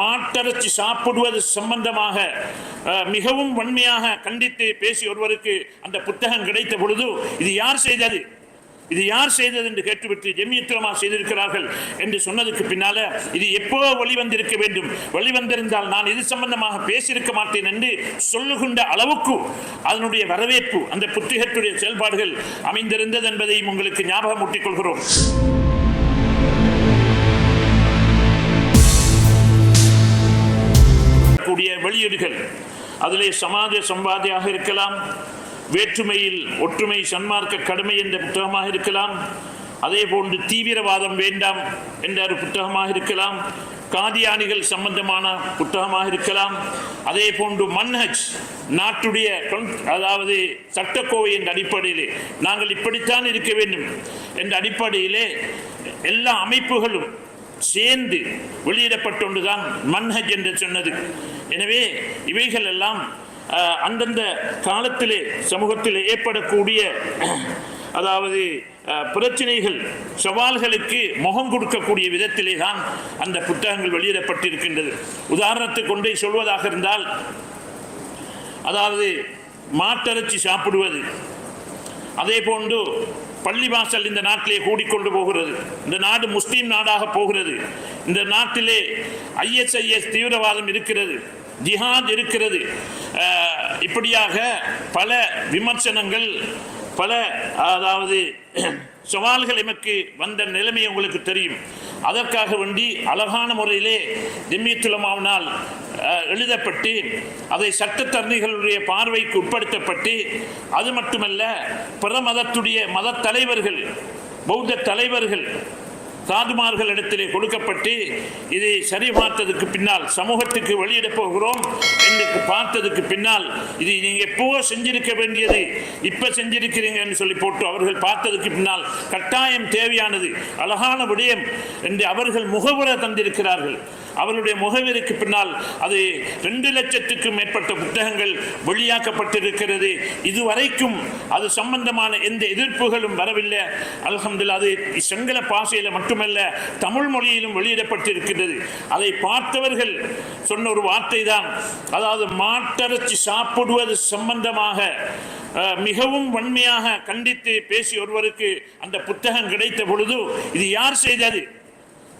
மாட்டரைச்சி சாப்பிடுவது சம்பந்தமாக மிகவும் வன்மையாக கண்டித்து பேசி ஒருவருக்கு அந்த புத்தகம் கிடைத்த பொழுது இது யார் செய்தது? இது யார் செய்தது என்று கேட்டுவிட்டு ஜெமியத்துலமா செய்திருக்கிறார்கள் என்று சொன்னதுக்கு பின்னால இது எப்போ வெளிவந்திருக்க வேண்டும்? வெளிவந்திருந்தால் நான் இது சம்பந்தமாக பேசியிருக்க மாட்டேன் என்று சொல்லுகின்ற அளவுக்கு அதனுடைய வரவேற்பு அந்த புத்தகத்துடைய செயல்பாடுகள் அமைந்திருந்தது என்பதையும் உங்களுக்கு ஞாபகம் ஊட்டிக் கொள்கிறோம். கூடிய வெளியீடுகள். அதிலே சமாஜ சம்பாதியாக இருக்கலாம். வேற்றுமையில் ஒற்றுமை சன்மார்க்க கடமை என்ற புத்தகமாக இருக்கலாம். அதே போன்று தீவிரவாதம் வேண்டாம் என்ற ஒரு புத்தகமாக இருக்கலாம். காதியானிகள் சம்பந்தமான புத்தகமாக இருக்கலாம். அதே போன்று மன்ஹஜ் நாட்டுடைய அதாவது சட்டக்கோவை என்ற அடிப்படையிலே நாங்கள் இப்படித்தான் இருக்க வேண்டும். என்ற அடிப்படையிலே எல்லா அமைப்புகளும் சேர்ந்து வெளியிடப்பட்டொன்றுதான் மன்ஹஜ் என்று சொன்னது. எனவே இவைகள் எல்லாம் அந்தந்த காலத்திலே சமூகத்தில் ஏற்படக்கூடிய அதாவது பிரச்சனைகள் சவால்களுக்கு முகம் கொடுக்கக்கூடிய விதத்திலே தான் அந்த புத்தகங்கள் வெளியிடப்பட்டிருக்கின்றது. உதாரணத்துக்கு கொண்டே சொல்வதாக இருந்தால் அதாவது மாட்டரைச்சி சாப்பிடுவது. அதே போன்று பள்ளிவாசல் இந்த நாட்டிலே கூடிக்கொண்டு போகிறது. இந்த நாடு முஸ்லீம் நாடாக போகிறது. இந்த நாட்டிலே ஐஎஸ்ஐஎஸ் தீவிரவாதம் இருக்கிறது. ஜிஹாத் இருக்கிறது. இப்படியாக பல விமர்சனங்கள் பல அதாவது சவால்கள் எமக்கு வந்த நிலைமை உங்களுக்கு தெரியும். அதற்காக வேண்டி அழகான முறையிலே திம்மியத்துலமாவினால் எழுதப்பட்டு அதை சட்டத்தரணிகளுடைய பார்வைக்கு உட்படுத்தப்பட்டு அது மட்டுமல்ல பிற மதத்துடைய மத தலைவர்கள் பௌத்த தலைவர்கள் சாதுமார்கள் இடத்திலே கொடுக்கப்பட்டு இதை சரி பார்த்ததுக்கு பின்னால் சமூகத்துக்கு வெளியிடப் போகிறோம் என்று பார்த்ததுக்கு பின்னால் இது நீங்கள் எப்போ செஞ்சிருக்க வேண்டியது? இப்போ செஞ்சிருக்கிறீங்கன்னு சொல்லி போட்டு அவர்கள் பார்த்ததுக்கு பின்னால் கட்டாயம் தேவையானது அழகான விடயம் என்று அவர்கள் முகவுரை தந்திருக்கிறார்கள். அவருடைய முகவருக்கு பின்னால் அது ரெண்டு லட்சத்துக்கும் மேற்பட்ட புத்தகங்கள் வெளியாக்கப்பட்டிருக்கிறது. இதுவரைக்கும் அது சம்பந்தமான எந்த எதிர்ப்புகளும் வரவில்லை. அலகம்துல்லா அது சிங்கள பாஷையில் மட்டுமல்ல தமிழ் மொழியிலும் வெளியிடப்பட்டிருக்கிறது அதை பார்த்தவர்கள் சொன்ன ஒரு வார்த்தை தான் அதாவது மாட்டரைச்சி சாப்பிடுவது சம்பந்தமாக மிகவும் வன்மையாக கண்டித்து பேசிய ஒருவருக்கு அந்த புத்தகம் கிடைத்த பொழுது இது யார் செய்தது?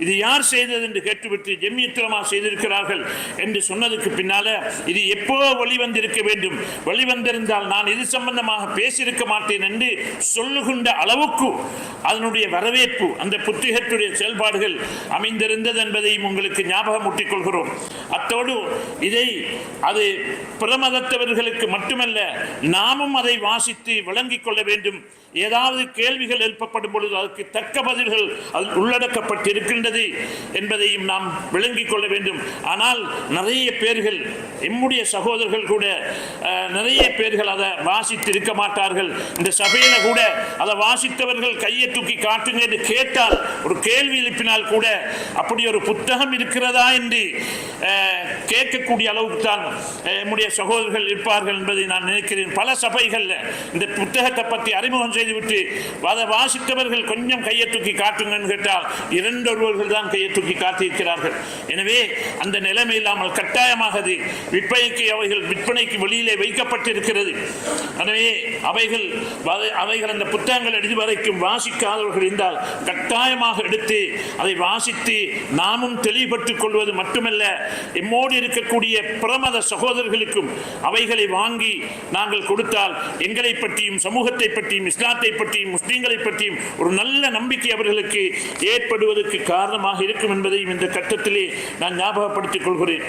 இது யார் செய்தது என்று கேட்டுவிட்டு ஜெமியத்துலமா செய்திருக்கிறார்கள் என்று சொன்னதுக்கு பின்னால இது எப்போ வெளிவந்திருக்க வேண்டும்? வெளிவந்திருந்தால் நான் இது சம்பந்தமாக பேசியிருக்க மாட்டேன் என்று சொல்லுகின்ற அளவுக்கு அதனுடைய வரவேற்பு அந்த புத்தகத்துடைய செயல்பாடுகள் அமைந்திருந்தது என்பதையும் உங்களுக்கு ஞாபகம் ஊட்டிக்கொள்கிறோம் அத்தோடு இதை அது பிரமதத்தவர்களுக்கு மட்டுமல்ல நாமும் அதை வாசித்து விளங்கிக் கொள்ள வேண்டும். ஏதாவது கேள்விகள் எழுப்பப்படும் பொழுது அதற்கு தக்க பதில்கள் அது உள்ளடக்கப்பட்டிருக்கின்றது என்பதையும் நாம் விளங்கிக் கொள்ள வேண்டும். ஆனால் நிறைய பேர்கள் எம்முடைய சகோதரர்கள் கூட நிறைய பேர்கள் அதை வாசித்து இருக்க மாட்டார்கள். இந்த சபையில கூட அதை வாசித்தவர்கள் கையை தூக்கி காட்டுங்க என்று கேட்டால் ஒரு கேள்வி எழுப்பினால் கூட அப்படி ஒரு புத்தகம் இருக்கிறதா என்று கேட்கக்கூடிய அளவுக்கு தான் என்னுடைய சகோதரர்கள் இருப்பார்கள் என்பதை நான் நினைக்கிறேன். பல சபைகளில் இந்த புத்தகத்தை பற்றி அறிமுகம் செய்துவிட்டு அதை வாசித்தவர்கள் கொஞ்சம் கையை தூக்கி காட்டுங்கன்னு கேட்டால் இரண்டொருவர்கள் தான் கையை தூக்கி காட்டியிருக்கிறார்கள். எனவே அந்த நிலைமை இல்லாமல் கட்டாயமாக அது விற்பனைக்கு அவைகள் விற்பனைக்கு வெளியிலே வைக்கப்பட்டிருக்கிறது. எனவே அவைகள் அவைகள் அந்த புத்தகங்கள் எழுதி வரைக்கும் வாசிக்காதவர்கள் இருந்தால் கட்டாயமாக எடுத்து அதை வாசித்து நாமும் தெளிவுபட்டுக் கொள்வது மட்டுமல்ல எம்மோடு இருக்கக்கூடிய பிரமத சகோதரர்களுக்கும் அவைகளை வாங்கி நாங்கள் கொடுத்தால் எங்களை பற்றியும் சமூகத்தை பற்றியும் இஸ்லாத்தை பற்றியும் முஸ்லீம்களை பற்றியும் ஒரு நல்ல நம்பிக்கை அவர்களுக்கு ஏற்படுவதற்கு காரணமாக இருக்கும் என்பதையும் இந்த கட்டத்திலே நான் ஞாபகப்படுத்திக் கொள்கிறேன்.